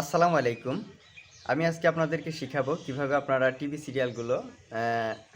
আসসালামু আলাইকুম। আমি আজকে আপনাদেরকে শিখাবো কীভাবে আপনারা টিভি সিরিয়ালগুলো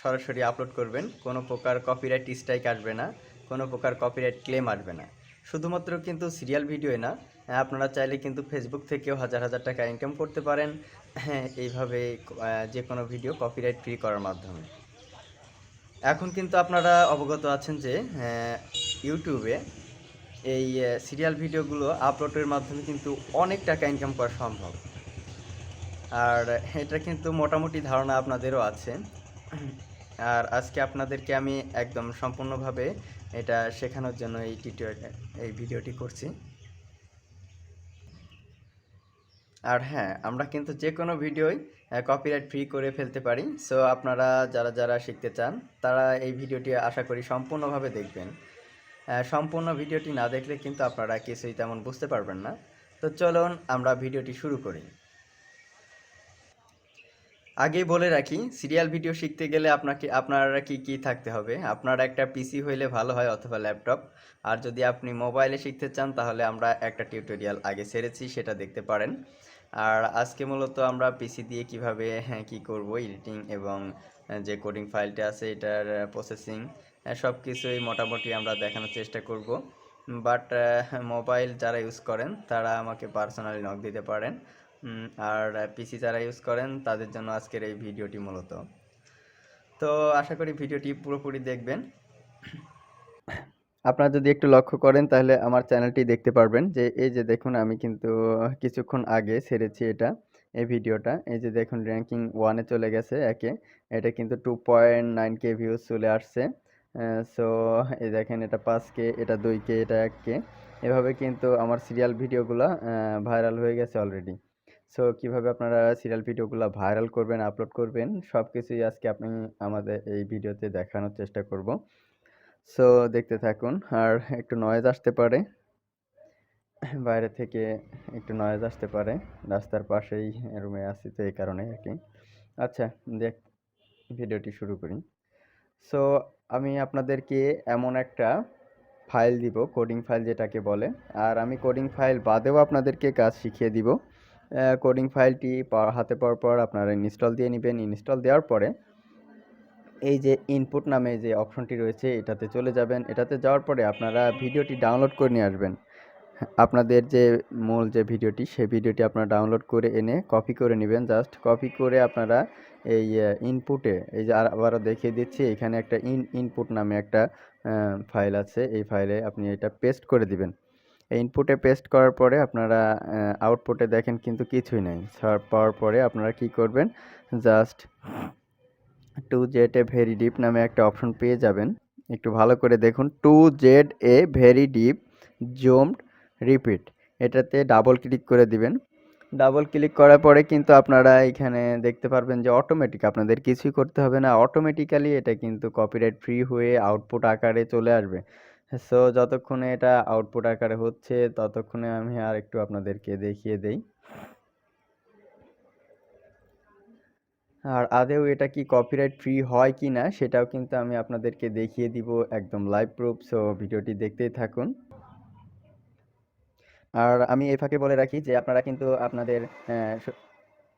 সরাসরি আপলোড করবেন। কোনো প্রকার কপিরাইট স্ট্রাইক আসবে না কোনো প্রকার কপিরাইট ক্লেম আসবে না। শুধুমাত্র কিন্তু সিরিয়াল ভিডিও না আপনারা চাইলে কিন্তু ফেসবুক থেকেও হাজার হাজার টাকা ইনকাম করতে পারেন। হ্যাঁ, এইভাবে যে কোনো ভিডিও কপিরাইট ফ্রি করার মাধ্যমে। এখন কিন্তু আপনারা অবগত আছেন যে ইউটিউবে এই সিরিয়াল ভিডিওগুলো আপলোডের মাধ্যমে কিন্তু অনেক টাকা ইনকাম করা সম্ভব। আর এটা কিন্তু মোটামুটি ধারণা আপনাদেরও আছে। আর আজকে আপনাদেরকে আমি একদম সম্পূর্ণভাবে এটা শেখানোর জন্য এই টিউটোরিয়াল এই ভিডিওটি করছি। আর হ্যাঁ আমরা কিন্তু যে কোনো ভিডিওই কপিরাইট ফ্রি করে ফেলতে পারি। সো আপনারা যারা যারা শিখতে চান, তারা এই ভিডিওটি আশা করি সম্পূর্ণভাবে দেখবেন। সম্পূর্ণ ভিডিওটি না দেখলে কিন্তু আপনারা কিছুই তেমন বুঝতে পারবেন না। তো চলুন আমরা ভিডিওটি শুরু করি। আগেই বলে রাখি, সিরিয়াল ভিডিও শিখতে গেলে আপনাকে, আপনারা কি কি থাকতে হবে? আপনার একটা পিসি হইলে ভালো হয় অথবা ল্যাপটপ? আর যদি আপনি মোবাইলে শিখতে চান, তাহলে আমরা একটা টিউটোরিয়াল আগে সেরেছি সেটা দেখতে পারেন। আর আজকে মূলত আমরা পিসি দিয়ে কীভাবে হ্যাঁ কী করব, এডিটিং এবং যে কোডিং ফাইলটা আছে, এটার প্রসেসিং সব কিছুই মোটামুটি আমরা দেখানোর চেষ্টা করব। বাট মোবাইল যারা ইউজ করেন, তারা আমাকে পার্সোনালি নক দিতে পারেন। আর পিসি যারা ইউজ করেন, তাদের জন্য আজকের এই ভিডিওটি মূলত। তো, আশা করি ভিডিওটি পুরোপুরি দেখবেন। আপনারা যদি একটু লক্ষ্য করেন, তাহলে আমার চ্যানেলটি দেখতে পারবেন। যে, এই যে দেখুন, আমি কিন্তু কিছুক্ষণ আগে ছেড়েছি এটা, এই ভিডিওটা। এই যে দেখুন র্যাঙ্কিং ওয়ানে চলে গেছে একে। এটা কিন্তু two point nine K views চলে আসছে। সো এই দেখেন এটা পাঁচ কে, এটা দুই কে, এটা এক কে। এভাবে কিন্তু আমার সিরিয়াল ভিডিওগুলো ভাইরাল হয়ে গেছে অলরেডি সো কীভাবে আপনারা সিরিয়াল ভিডিওগুলো ভাইরাল করবেন আপলোড করবেন সব কিছুই আজকে আপনি আমাদের এই ভিডিওতে দেখানোর চেষ্টা করব। সো দেখতে থাকুন, আর একটু নয়েজ আসতে পারে। বাইরে থেকে একটু নয়েজ আসতে পারে। রাস্তার পাশেই রুমে আছি তো এই কারণে আর কি। আচ্ছা দেখ ভিডিওটি শুরু করি। সো আমি আপনাদেরকে এমন একটা ফাইল দিব কোডিং ফাইল যেটাকে বলে। আর আমি কোডিং ফাইল বাদেও আপনাদেরকে কাজ শিখিয়ে দিব। কোডিং ফাইলটি হাতে পাওয়ার পর আপনারা ইনস্টল দিয়ে নেবেন। ইনস্টল দেওয়ার পরে এই যে ইনপুট নামে যে অপশনটি রয়েছে, এটাতে চলে যাবেন। এটাতে যাওয়ার পরে আপনারা ভিডিওটি ডাউনলোড করে নিয়ে আসবেন। আপনাদের যে মূল যে ভিডিওটি, সেই ভিডিওটি আপনারা ডাউনলোড করে এনে কপি করে নেবেন। জাস্ট কপি করে আপনারা এই ইনপুটে এই যে আবারও দেখিয়ে দিচ্ছি, এখানে একটা ইন ইনপুট নামে একটা ফাইল আছে। এই ফাইলে আপনি এটা পেস্ট করে দিবেন। এই ইনপুটে পেস্ট করার পরে আপনারা আউটপুটে দেখেন কিন্তু কিছুই নেই। পাওয়ার পরে আপনারা কি করবেন? Just to Z A very deep নামে একটা অপশন পেয়ে যাবেন। একটু ভালো করে দেখুন। To Z A very deep zoomed repeat এটাতে ডাবল ক্লিক করে দিবেন। ডাবল ক্লিক করার পরে কিন্তু আপনারা এখানে দেখতে পারবেন যে অটোমেটিক আপনাদের কিছুই করতে হবে না। অটোমেটিক্যালি এটা কিন্তু কপিরাইট ফ্রি হয়ে আউটপুট আকারে চলে আসবে। সো যতক্ষণে এটা আউটপুট আকারে হচ্ছে, ততক্ষণে আমি আর একটু আপনাদেরকে দেখিয়ে দেই। আর আদেও এটা কি কপিরাইট ফ্রি হয় কি না সেটাও কিন্তু আমি আপনাদেরকে দেখিয়ে দিব একদম লাইভ প্রুফ সো ভিডিওটি দেখতেই থাকুন। আর আমি এই ফাঁকে বলে রাখি যে, আপনারা কিন্তু আপনাদের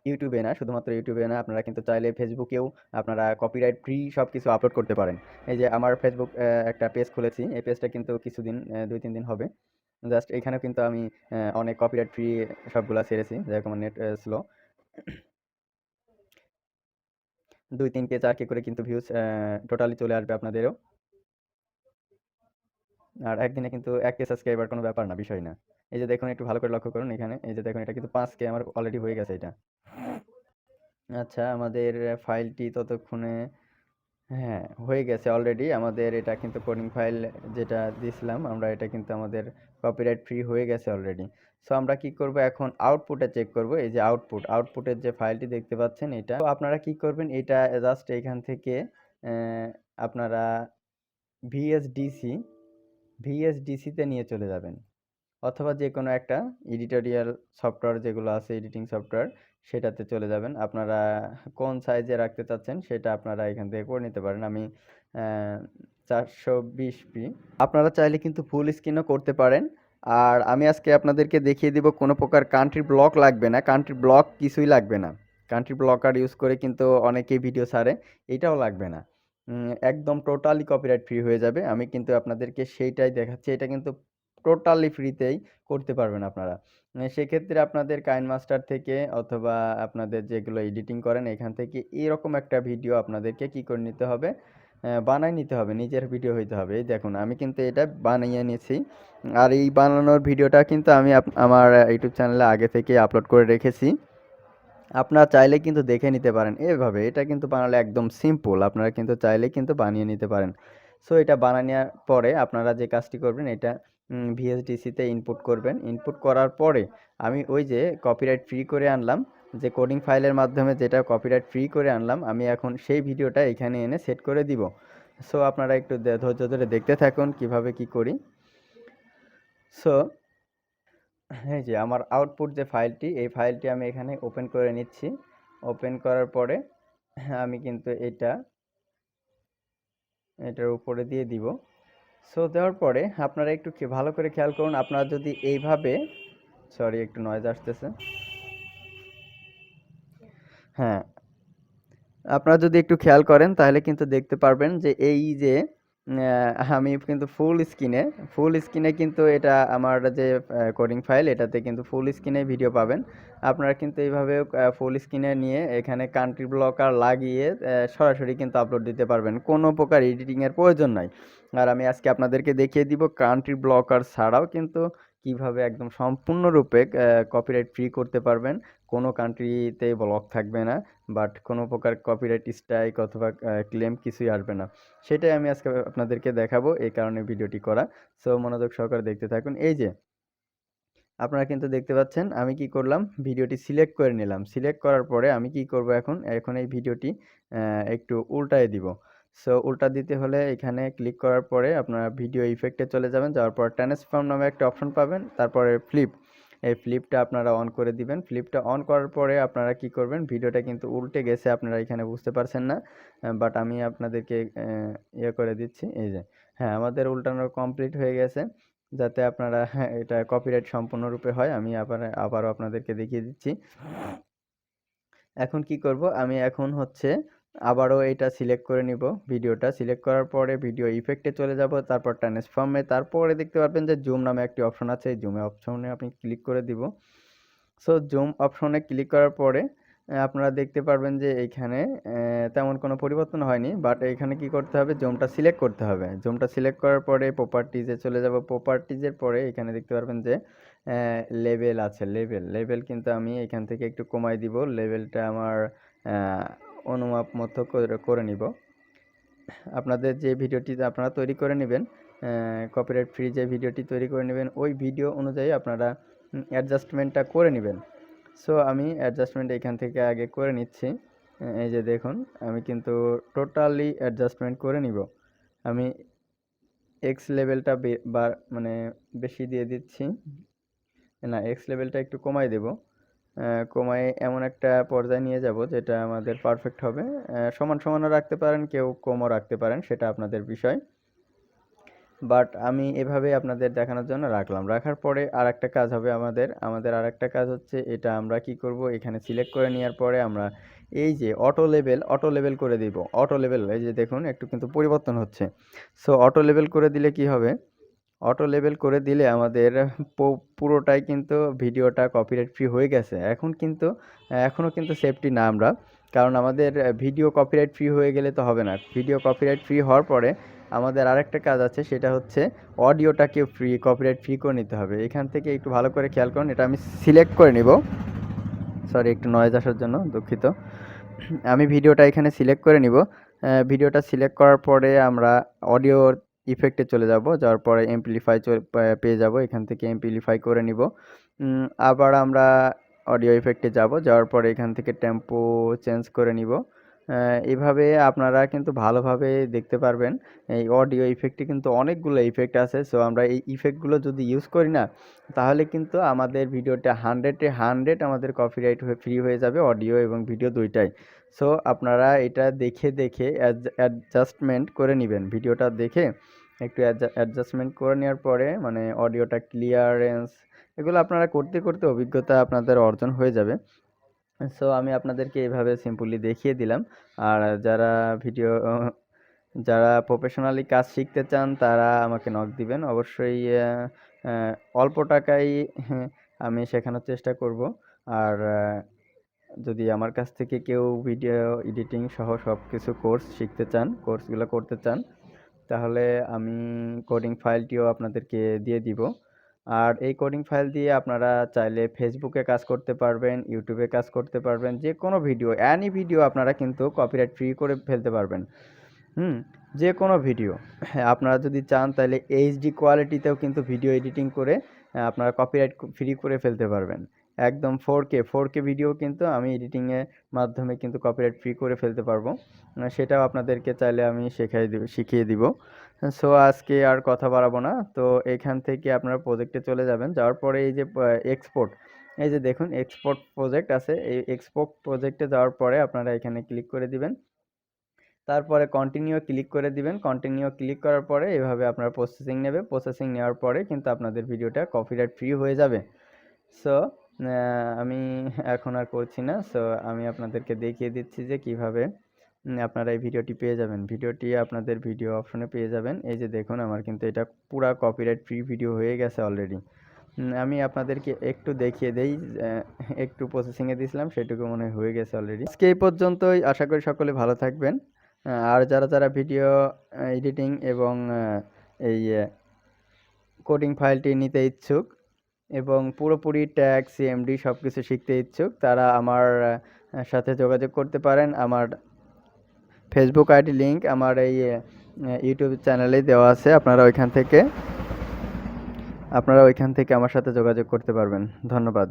ইউটিউবে না, শুধুমাত্র ইউটিউবে না, আপনারা কিন্তু চাইলে ফেসবুকেও আপনারা কপিরাইট ফ্রি সব কিছু আপলোড করতে পারেন। এই যে, আমার ফেসবুক একটা পেজ খুলেছি, এই পেজটা কিন্তু কিছুদিন দুই, তিন দিন হবে। জাস্ট এখানেও কিন্তু আমি অনেক কপিরাইট ফ্রি সবগুলা ছেড়েছি, যেরকম নেট স্লো দুই, তিন কে চার কে করে কিন্তু ভিউজ টোটালি চলে আসবে আপনাদেরও। আর একদিনে কিন্তু এক কে সাবস্ক্রাইবার কোনো ব্যাপার না, বিষয় না। এই যে দেখুন, একটু ভালো করে লক্ষ্য করুন এখানে। এই যে দেখুন, এটা কিন্তু পাঁচ কে আমার অলরেডি হয়ে গেছে এটা। আচ্ছা আমাদের ফাইলটি ততক্ষণে হ্যাঁ হয়ে গেছে অলরেডি আমাদের এটা কিন্তু কোডিং ফাইল যেটা দিয়েছিলাম আমরা এটা কিন্তু আমাদের কপিরাইট ফ্রি হয়ে গেছে অলরেডি সো আমরা কি করব এখন? আউটপুটে চেক করব। এই যে আউটপুট আউটপুটের যে ফাইলটি দেখতে পাচ্ছেন এটা। তো আপনারা কি করবেন? এটা জাস্ট এখান থেকে আপনারা ভিএসডিসি ভিএসডিসিতে নিয়ে চলে যাবেন। অথবা যে কোনো একটা এডিটোরিয়াল সফটওয়্যার যেগুলো আছে এডিটিং সফটওয়্যার সেটাতে চলে যাবেন। আপনারা কোন সাইজে রাখতে চাচ্ছেন, সেটা আপনারা এখান থেকে করে নিতে পারেন। আমি চারশো বিশ পি। আপনারা চাইলে কিন্তু ফুল স্ক্রিনও করতে পারেন। আর আমি আজকে আপনাদেরকে দেখিয়ে দিব, কোনো প্রকার কান্ট্রি ব্লক লাগবে না। কান্ট্রি ব্লক কিছুই লাগবে না। কান্ট্রি ব্লকার ইউজ করে কিন্তু অনেকেই ভিডিও ছাড়ে, এটাও লাগবে না। একদম টোটালি কপিরাইট ফ্রি হয়ে যাবে। আমি কিন্তু আপনাদেরকে সেইটাই দেখাচ্ছি। এটা কিন্তু টোটালি ফ্রিতেই করতে পারবেন আপনারা। সেক্ষেত্রে আপনাদের কাইন মাস্টার থেকে অথবা আপনাদের যেগুলো এডিটিং করেন, এখান থেকে এরকম একটা ভিডিও আপনাদেরকে কি করে নিতে হবে? বানায় নিতে হবে, নিজের ভিডিও হইতে হবে। এই দেখুন, আমি কিন্তু এটা বানিয়ে নিয়েছি। আর এই বানানোর ভিডিওটা কিন্তু আমি আমার ইউটিউব চ্যানেলে আগে থেকে আপলোড করে রেখেছি। আপনারা চাইলে কিন্তু দেখে নিতে পারেন। এভাবে এটা কিন্তু বানালে একদম সিম্পল আপনারা কিন্তু চাইলে কিন্তু বানিয়ে নিতে পারেন। সো এটা বানানোর পরে আপনারা যে কাজটি করবেন, এটা ভিএসডিসিতে ইনপুট করবেন। ইনপুট করার পরে আমি ওই যে কপিরাইট ফ্রি করে আনলাম, যে কোডিং ফাইলের মাধ্যমে যেটা কপিরাইট ফ্রি করে আনলাম, আমি এখন সেই ভিডিওটা এখানে এনে সেট করে দিব। সো আপনারা একটু ধৈর্য ধরে দেখতে থাকুন কীভাবে কি করি। সো এই যে আমার আউটপুট যে ফাইলটি এই ফাইলটি আমি এখানে ওপেন করে নিচ্ছি। ওপেন করার পরে আমি কিন্তু এটা, এটার উপরে দিয়ে দিব। সো দেওয়ার পরে আপনারা একটু ভালো করে খেয়াল করুন, আপনারা যদি এইভাবে সরি একটু নয়েজ আসতেছে। হ্যাঁ আপনারা যদি একটু খেয়াল করেন, তাহলে কিন্তু দেখতে পারবেন যে এই যে আমি কিন্তু ফুল স্ক্রিনে ফুল স্ক্রিনে কিন্তু এটা আমার যে কোডিং ফাইল এটাতে কিন্তু ফুল স্ক্রিনে ভিডিও পাবেন। আপনারা কিন্তু এইভাবে ফুল স্ক্রিনে নিয়ে এখানে কান্ট্রি ব্লকার লাগিয়ে সরাসরি কিন্তু আপলোড দিতে পারবেন। কোনো প্রকার এডিটিংয়ের প্রয়োজন নাই। আর আমি আজকে আপনাদেরকে দেখিয়ে দিব কান্ট্রি ব্লকার ছাড়াও কিন্তু কীভাবে একদম সম্পূর্ণরূপে কপিরাইট ফ্রি করতে পারবেন। কোনো কান্ট্রিতে ব্লক থাকবে না বাট কোনো প্রকার কপিরাইট স্ট্রাইক অথবা ক্লেম কিছুই আসবে না। সেটাই আমি আজকে আপনাদেরকে দেখাবো, এই কারণে ভিডিওটি করা। সো মনোযোগ সহকারে দেখতে থাকুন। এই যে, আপনারা কিন্তু দেখতে পাচ্ছেন, আমি কি করলাম? ভিডিওটি সিলেক্ট করে নিলাম। সিলেক্ট করার পরে আমি কি করব এখন? এখন এই ভিডিওটি একটু উল্টায় দিব। সো উল্টা দিতে হলে এখানে ক্লিক করার পরে আপনারা ভিডিও ইফেক্টে চলে যাবেন। যাওয়ার পর ট্রান্সফর্ম নামে একটা অপশন পাবেন। তারপরে ফ্লিপ এই ফ্লিপটা আপনারা অন করে দিবেন। ফ্লিপটা অন করার পরে আপনারা কি করবেন? ভিডিওটা কিন্তু উল্টে গেছে আপনারা এখানে বুঝতে পারছেন না। বাট আমি আপনাদেরকে ইয়ে করে দিচ্ছি। এই যে হ্যাঁ আমাদের উল্টানো কমপ্লিট হয়ে গেছে। যাতে আপনারা হ্যাঁ, এটা কপিরাইট সম্পূর্ণরূপে হয় আমি আবার আবারও আপনাদেরকে দেখিয়ে দিচ্ছি। এখন কি করব? আমি এখন হচ্ছে আবারও এটা সিলেক্ট করে নিব। ভিডিওটা সিলেক্ট করার পরে ভিডিও ইফেক্টে চলে যাব, তারপর ট্রান্সফর্মে তারপরে দেখতে পারবেন যে জুম নামে একটি অপশন আছে, এই জুমে অপশনে আপনি ক্লিক করে দিব। সো জুম অপশনে ক্লিক করার পরে আপনারা দেখতে পারবেন যে এইখানে তেমন কোনো পরিবর্তন হয়নি বাট এখানে কি করতে হবে জুমটা সিলেক্ট করতে হবে। জুমটা সিলেক্ট করার পরে প্রপার্টিজে চলে যাব। প্রপার্টিজের পরে এখানে দেখতে পারবেন যে লেভেল আছে লেভেল লেভেল কিন্তু আমি এখান থেকে একটু কমাই দিব। লেভেলটা আমার অনুমাপ মতো করে নিব। আপনাদের যে ভিডিওটি আপনারা তৈরি করে নেবেন কপিরাইট ফ্রি যে ভিডিওটি তৈরি করে নেবেন, ওই ভিডিও অনুযায়ী আপনারা অ্যাডজাস্টমেন্টটা করে নেবেন। সো আমি অ্যাডজাস্টমেন্ট এখান থেকে আগে করে নিচ্ছি। এই যে দেখুন, আমি কিন্তু টোটালি অ্যাডজাস্টমেন্ট করে নিব। আমি এক্স লেভেলটা মানে বেশি দিয়ে দিচ্ছি। না এক্স লেভেলটা একটু কমাই দেব। কমায় এমন একটা পর্যায়ে নিয়ে যাব যেটা আমাদের পারফেক্ট হবে। সমান সমানও রাখতে পারেন, কেউ কমও রাখতে পারেন, সেটা আপনাদের বিষয়। বাট আমি এভাবে আপনাদের দেখানোর জন্য রাখলাম। রাখার পরে আর একটা কাজ হবে আমাদের। আমাদের আর একটা কাজ হচ্ছে এটা আমরা কি করব? এখানে সিলেক্ট করে নেওয়ার পরে আমরা এই যে অটো লেভেল অটো লেভেল করে দিব। অটো লেভেল এই যে দেখুন, একটু কিন্তু পরিবর্তন হচ্ছে। সো অটো লেভেল করে দিলে কি হবে? অটো লেভেল করে দিলে আমাদের পুরোটাই কিন্তু ভিডিওটা কপিরাইট ফ্রি হয়ে গেছে। এখন কিন্তু এখনও কিন্তু সেফটি না আমরা। কারণ আমাদের ভিডিও কপিরাইট ফ্রি হয়ে গেলে তো হবে না। ভিডিও কপিরাইট ফ্রি হওয়ার পরে আমাদের আরেকটা কাজ আছে, সেটা হচ্ছে অডিওটাকে ফ্রি কপিরাইট ফ্রি করে নিতে হবে। এখান থেকে একটু ভালো করে খেয়াল করুন, এটা আমি সিলেক্ট করে নিব। সরি একটু নয়েজ আসার জন্য, দুঃখিত। আমি ভিডিওটা এখানে সিলেক্ট করে নিব। ভিডিওটা সিলেক্ট করার পরে আমরা অডিও ইফেক্টে চলে যাব, যাওয়ার পরে এমপ্লিফাই পেয়ে যাব, এখান থেকে এমপ্লিফাই করে নিব। আবার আমরা অডিও ইফেক্টে যাব, যাওয়ার পরে এখান থেকে টেম্পো চেঞ্জ করে নিব। এভাবে আপনারা কিন্তু ভালোভাবে দেখতে পারবেন। এই অডিও ইফেক্টে কিন্তু অনেকগুলো ইফেক্ট আছে। সো আমরা এই ইফেক্টগুলো যদি ইউজ করি না, তাহলে কিন্তু আমাদের ভিডিওটা হান্ড্রেডে হান্ড্রেড আমাদের কপিরাইট হয়ে ফ্রি হয়ে যাবে অডিও এবং ভিডিও দুইটাই। সো আপনারা এটা দেখে দেখে অ্যাডজাস্টমেন্ট করে নেবেন। ভিডিওটা দেখে একটু অ্যাডজাস্টমেন্ট করে নেওয়ার পরে মানে অডিওটা ক্লিয়ারেন্স এগুলো আপনারা করতে করতে অভিজ্ঞতা আপনাদের অর্জন হয়ে যাবে। সো আমি আপনাদেরকে এইভাবে সিম্পলি দেখিয়ে দিলাম। আর যারা ভিডিও যারা প্রফেশনালি কাজ শিখতে চান, তারা আমাকে নক দিবেন। অবশ্যই অল্প টাকায় আমি শেখানোর চেষ্টা করব। আর যদি আমার কাছ থেকে কেউ ভিডিও এডিটিং সহ সব কিছু কোর্স শিখতে চান কোর্সগুলো করতে চান, তাহলে আমি কোডিং ফাইলটিও আপনাদেরকে দিয়ে দিব। আর এই কোডিং ফাইল দিয়ে আপনারা চাইলে ফেসবুকে কাজ করতে পারবেন ইউটিউবে কাজ করতে পারবেন যে কোনো ভিডিও অ্যানি ভিডিও আপনারা কিন্তু কপিরাইট ফ্রি করে ফেলতে পারবেন। হুম যে কোনো ভিডিও হ্যাঁ আপনারা যদি চান তাহলে এইচডি কোয়ালিটিতেও কিন্তু ভিডিও এডিটিং করে আপনারা কপিরাইট ফ্রি করে ফেলতে পারবেন। একদম four K four K video কিন্তু আমি এডিটিংয়ের মাধ্যমে কিন্তু কপিরাইট ফ্রি করে ফেলতে পারব। সেটাও আপনাদেরকে চাইলে আমি শেখাই দিব শিখিয়ে দিব। সো আজকে আর কথা বাড়াবো না। তো এখান থেকে আপনারা প্রজেক্টে চলে যাবেন। যাওয়ার পরে এই যে এক্সপোর্ট এই যে দেখুন এক্সপোর্ট প্রজেক্ট আছে। এই এক্সপোর্ট প্রজেক্টে যাওয়ার পরে আপনারা এখানে ক্লিক করে দিবেন। তারপরে কন্টিনিউ ক্লিক করে দিবেন। কন্টিনিউ ক্লিক করার পরে এভাবে আপনার প্রসেসিং নেবে প্রসেসিং নেওয়ার পরে কিন্তু আপনাদের ভিডিওটা কপিরাইট ফ্রি হয়ে যাবে। সো আমি এখন আর করছি না। সো আমি আপনাদেরকে দেখিয়ে দিচ্ছি যে কীভাবে আপনারা এই ভিডিওটি পেয়ে যাবেন। ভিডিওটি আপনাদের ভিডিও অপশনে পেয়ে যাবেন। এই যে দেখুন, আমার কিন্তু এটা পুরা কপিরাইট ফ্রি ভিডিও হয়ে গেছে অলরেডি আমি আপনাদেরকে একটু দেখিয়ে দেই একটু প্রসেসিংয়ে দিয়েছিলাম, সেটুকু মনে হয় গেছে অলরেডি আজকে এই পর্যন্তই, আশা করি সকলে ভালো থাকবেন। আর যারা যারা ভিডিও এডিটিং এবং এই কোডিং ফাইলটি নিতে ইচ্ছুক এবং পুরোপুরি ট্যাগ সিএমডি সব কিছু শিখতে ইচ্ছুক, তারা আমার সাথে যোগাযোগ করতে পারেন। আমার ফেসবুক আইডি লিঙ্ক আমার এই ইউটিউব চ্যানেলে দেওয়া আছে। আপনারা ওইখান থেকে, আপনারা ওইখান থেকে আমার সাথে যোগাযোগ করতে পারবেন। ধন্যবাদ।